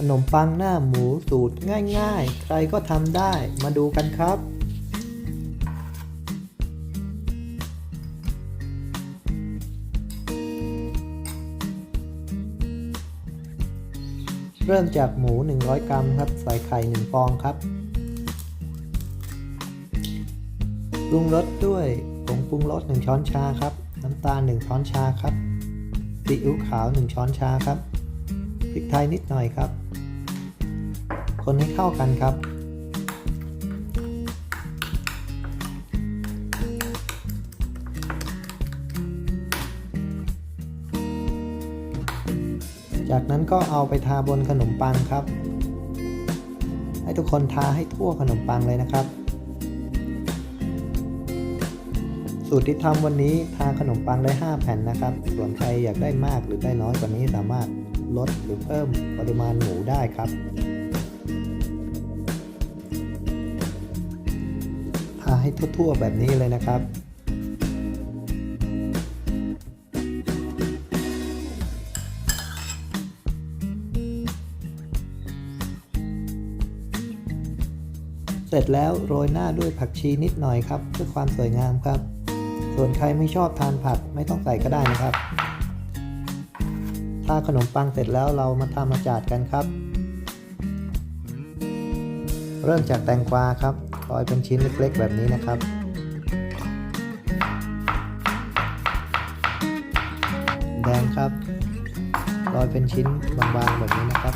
ขนมปังหน้าหมูสูตรง่ายๆ ใครก็ทำได้มาดูกันครับ เริ่มจากหมู 100 กรัมครับ ใส่ไข่ 1 ฟองครับปรุงรสด้วยผงปรุงรส 1 ช้อนชาครับ น้ำตาล 1 ช้อนชาครับซีอิ๊วขาว 1 ช้อนชาครับพริกไทยนิดหน่อยครับ คนให้เข้ากันครับ จากนั้นก็เอาไปทาบนขนมปังครับ ให้ทุกคนทาให้ทั่วขนมปังเลยนะครับ สูตรที่ทำวันนี้ทาขนมปังได้ 5 แผ่นนะครับ ส่วนใครอยากได้มากหรือได้น้อยกว่านี้สามารถลดหรือเพิ่มปริมาณหมูได้ครับาให้ทั่วๆแบบนี้เลยนะครับ เสร็จแล้วโรยหน้าด้วยผักชีนิดหน่อยครับ เพื่อความสวยงามครับ ส่วนใครไม่ชอบทานผักไม่ต้องใส่ก็ได้นะครับ ถ้าขนมปังเสร็จแล้วเรามาทำอาจาดกันครับ เริ่มจากแตงกวาครับ ซอยเป็นชิ้นเล็กๆแบบนี้นะครับแดงครับซอยเป็นชิ้นบางๆแบบนี้นะครับ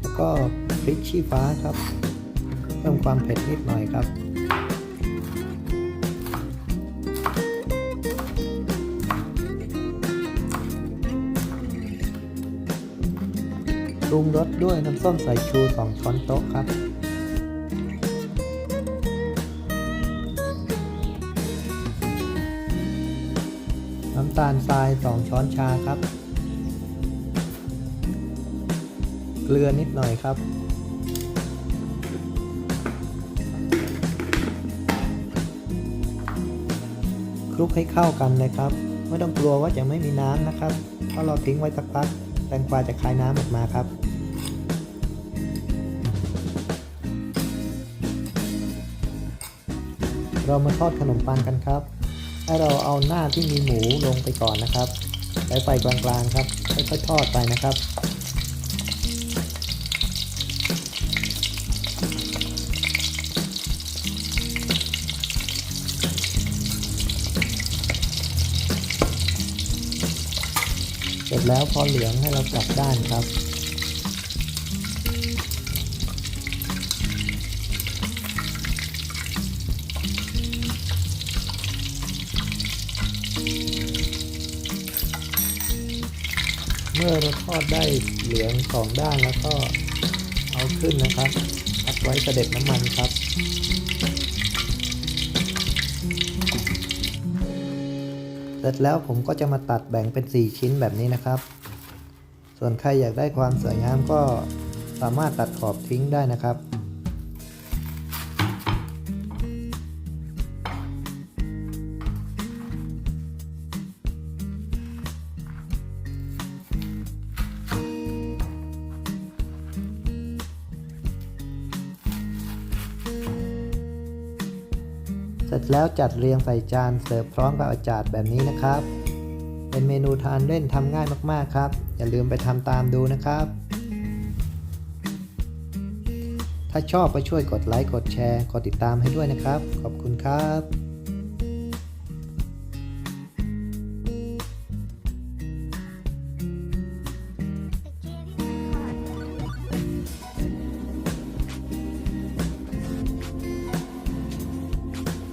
แล้วก็พริกชี้ฟ้าครับ เพิ่มความเผ็ดนิดหน่อยครับ ปรุงรสด้วยน้ำส้มสายชู 2 ช้อนโต๊ะครับ น้ำตาลทราย 2 ช้อนชาครับ เกลือนิดหน่อยครับ คลุกให้เข้ากันเลยครับ ไม่ต้องกลัวว่าจะไม่มีน้ำนะครับ เพราะเราทิ้งไว้สักพักแตงกวาจะคายน้ำออกมาครับ เรามาทอดขนมปังกันครับให้เราเอาหน้าที่มีหมูลงไปก่อนนะครับใช้ไฟกลางๆครับค่อยๆทอดไปนะครับเสร็จแล้วพอเหลืองให้เรากลับด้านครับ เมื่อเราทอดได้เหลืองสองด้านแล้วก็เอาขึ้นนะครับพักไว้เสด็จน้ำมันครับ เสร็จแล้วผมก็จะมาตัดแบ่งเป็น 4 ชิ้นแบบนี้นะครับ ส่วนใครอยากได้ความสวยงามก็สามารถตัดขอบทิ้งได้นะครับ เสร็จแล้วจัดเรียงใส่จานเสิร์ฟพร้อมกับอาจารย์แบบนี้นะครับ เป็นเมนูทานเล่นทำง่ายมากๆครับ อย่าลืมไปทำตามดูนะครับ ถ้าชอบก็ช่วยกดไลค์กดแชร์ กดติดตามให้ด้วยนะครับ ขอบคุณครับ